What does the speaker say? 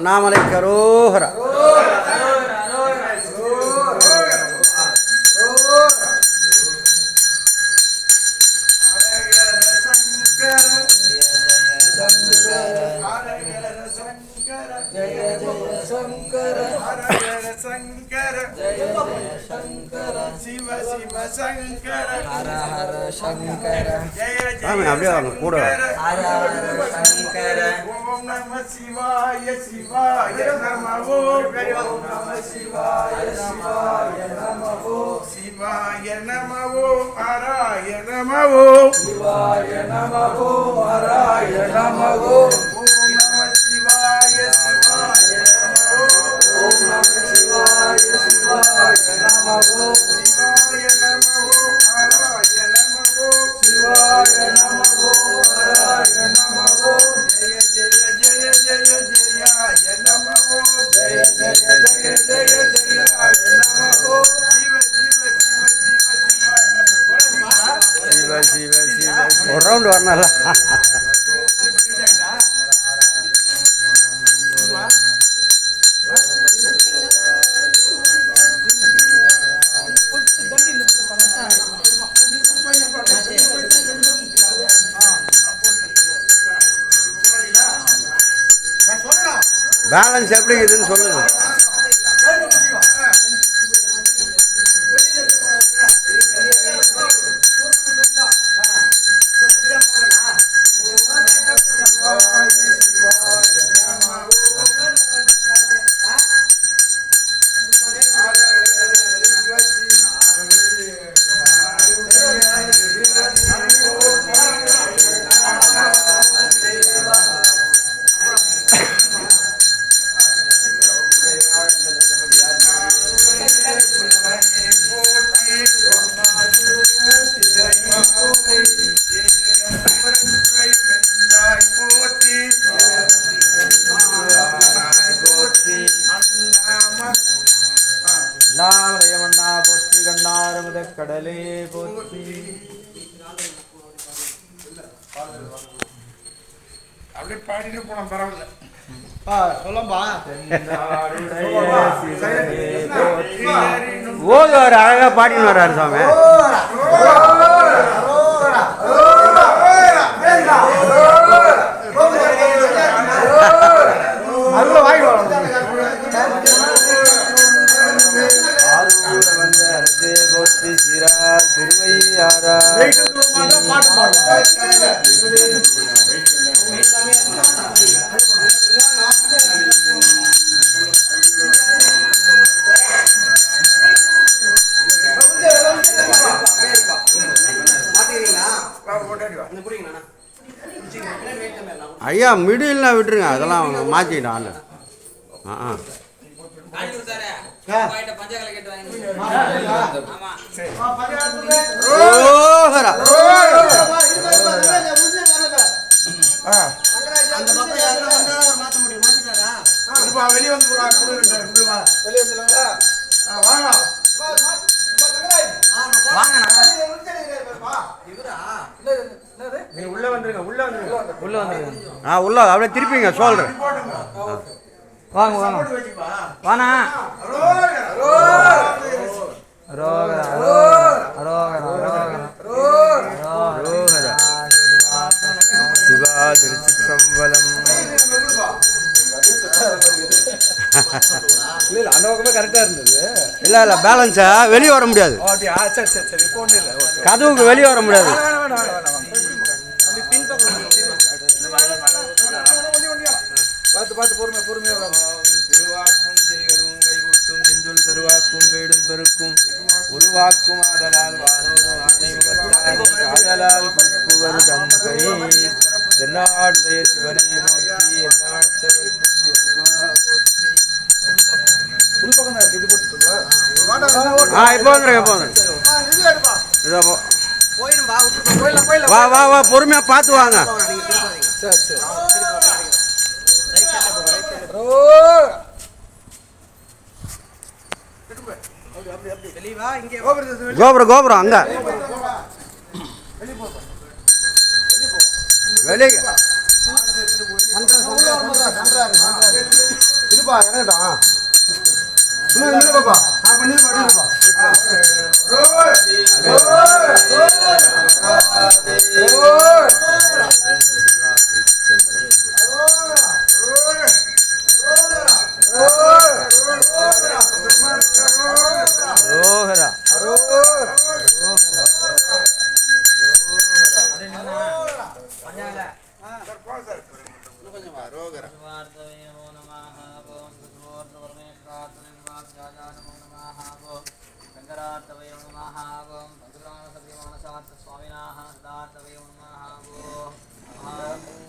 నామలైక రోహరా அண்ணாமலை கரோஹரா சிவ சிவ சங்கர. ஹர ஹர சங்கர. ஜெய சாமி அப்படியே வாங்க கூட. ஹர ஹர சங்கர. ஓம் நம சிவாய சிவாய நம ஓம் நம சிவாய சிவாய நம சிவாய நம ஹராய நம சிவாய நம ஹராய நம ஒரு ரவுண்டு வரணும்ல பேலன்ஸ் எப்படி இருக்குதுன்னு சொல்லுங்கள் கண்ணாரமுத கடலே போற்றி. அப்படியே பாடிட்டு போனோம் பரவாயில்ல. ஓதுவார் அழகா பாடின்னு வர்றாரு சாமி. ஐயா மிடில்னா விட்டுருங்க. அதெல்லாம் மாற்றிக்கிட்டான் ஆ ஆ. உள்ள வந்துருங்க உள்ள வந்துருங்க. உள்ள வந்துருங்க. ஆ உள்ள அப்படியே திருப்பிங்க சொல்றேன். வாங்க வாங்க. வாணா அரோகரா அரோகரா. சிவா திருச்சி சம்பளம் இல்லை அந்த கரெக்டாக இருந்தது. இல்லை இல்லை பேலன்ஸா வெளியே வர முடியாது. கதவுக்கு வெளியே வர முடியாது. பார்த்து பார்த்து பொறுமை பொறுமையாக திருவாக்கும் செய்கரும் கைகூட்டும் செஞ்சொல் தருவாக்கும் பேடும் பெருக்கும். உருவாக்கும் ஆதலால் வானோரும் ஆதலால் குப்புவர் தம்பை தென்னாடுடைய சிவனை நோக்கி வா வா வா பொறுமையா பாத்து வாங்க. சரி சரி. கோபுரம் கோபுரம் அங்க. வெளியே. இருப்பா இறங்கட்டும். இன்னும் இல்லை பாப்பா ஆ स्वामिनाः शङ्करार्थवय नमः ओं भद्रमानसभ्यमानसार्थस्वामिनाः सदार्थवय नमः ओ